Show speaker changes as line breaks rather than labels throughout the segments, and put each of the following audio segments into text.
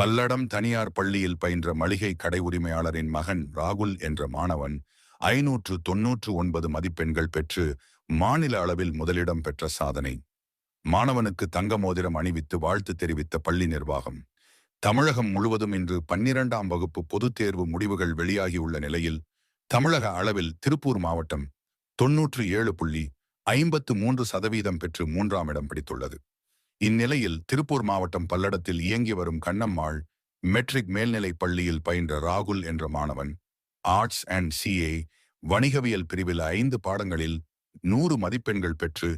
பல்லடம் தனியார் பள்ளியில் பயின்ற மளிகை கடை உரிமையாளரின் மகன் ராகுல் என்ற மாணவன் ஐநூற்று தொன்னூற்று ஒன்பது மதிப்பெண்கள் பெற்று மாநில அளவில் முதலிடம் பெற்ற சாதனை. மாணவனுக்கு தங்க மோதிரம் அணிவித்து வாழ்த்து தெரிவித்த பள்ளி நிர்வாகம். தமிழகம் முழுவதும் இன்று பன்னிரண்டாம் வகுப்பு பொதுத் தேர்வு முடிவுகள் வெளியாகியுள்ள நிலையில் தமிழக அளவில் திருப்பூர் மாவட்டம் தொன்னூற்று ஏழு புள்ளி ஐம்பத்து மூன்று சதவீதம் பெற்று மூன்றாம் இடம் பிடித்துள்ளது. இந்நிலையில் திருப்பூர் மாவட்டம் பல்லடத்தில் இயங்கி வரும் கண்ணம்மாள் மெட்ரிக் மேல்நிலைப் பள்ளியில் பயின்ற ராகுல் என்ற மாணவன் ஆர்ட்ஸ் அண்ட் சிஏ வணிகவியல் பிரிவில் ஐந்து பாடங்களில் நூறு மதிப்பெண்கள் பெற்று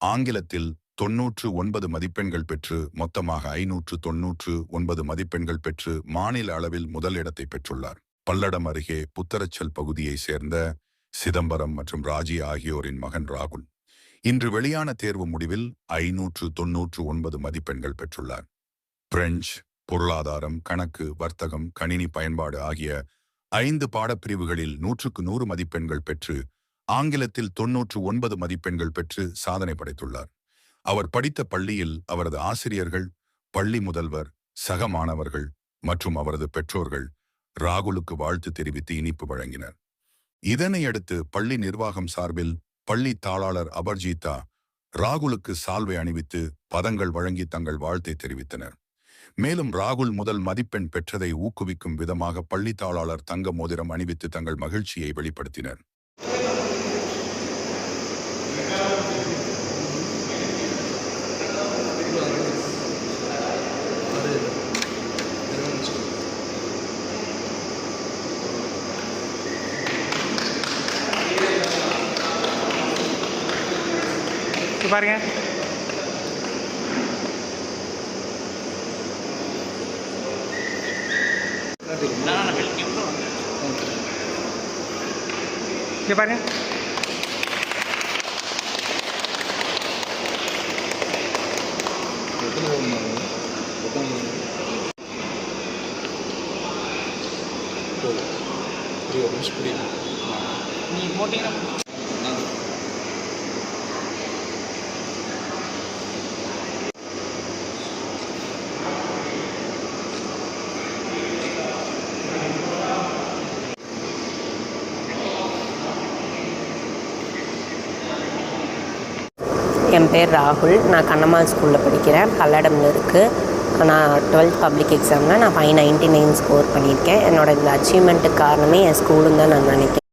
ஆங்கிலத்தில் தொன்னூற்று ஒன்பது மதிப்பெண்கள் பெற்று மொத்தமாக ஐநூற்று தொன்னூற்று ஒன்பது மதிப்பெண்கள் பெற்று மாநில அளவில் முதலிடத்தை பெற்றுள்ளார். பல்லடம் அருகே புத்தரச்சல் பகுதியைச் சேர்ந்த சிதம்பரம் மற்றும் ராஜி ஆகியோரின் மகன் ராகுல். இன்று வெளியான தேர்வு முடிவில் ஐநூற்று தொன்னூற்று ஒன்பது மதிப்பெண்கள் பெற்றுள்ளார். பிரெஞ்சு பொருளாதாரம் கணக்கு வர்த்தகம் கணினி பயன்பாடு ஆகிய ஐந்து பாடப்பிரிவுகளில் நூற்றுக்கு நூறு மதிப்பெண்கள் பெற்று ஆங்கிலத்தில் தொன்னூற்று ஒன்பது மதிப்பெண்கள் பெற்று சாதனை படைத்துள்ளார். அவர் படித்த பள்ளியில் அவரது ஆசிரியர்கள் பள்ளி முதல்வர் சக மாணவர்கள் மற்றும் அவரது பெற்றோர்கள் ராகுலுக்கு வாழ்த்து தெரிவித்து இனிப்பு வழங்கினர். இதனையடுத்து பள்ளி நிர்வாகம் சார்பில் பள்ளி தாளாளர் அபர்ஜீதா ராகுலுக்கு சால்வை அணிவித்து பதங்கள் வழங்கி தங்கள் வாழ்த்தை தெரிவித்தனர். மேலும் ராகுல் முதல் மதிப்பெண் பெற்றதை ஊக்குவிக்கும் விதமாக பள்ளி தாளாளர் தங்க மோதிரம் அணிவித்து தங்கள் மகிழ்ச்சியை வெளிப்படுத்தினர்.
புரியுது, ஒரு நிமிஷம் புரியுது.
நீ போட்டீங்கன்னா
என் பேர் ராகுல். நான் கண்ணம்மாள் ஸ்கூலில் படிக்கிறேன். பல்லடம்ல இருக்குது நான் டுவெல்த் பப்ளிக் எக்ஸாமில் நான் ஃபைவ் நைன்ட்டி நைன் ஸ்கோர் பண்ணியிருக்கேன். என்னோட இந்த அச்சீவ்மெண்ட்டுக்கு காரணமே என் ஸ்கூலுன்னு தான் நான் நினைக்கிறேன்.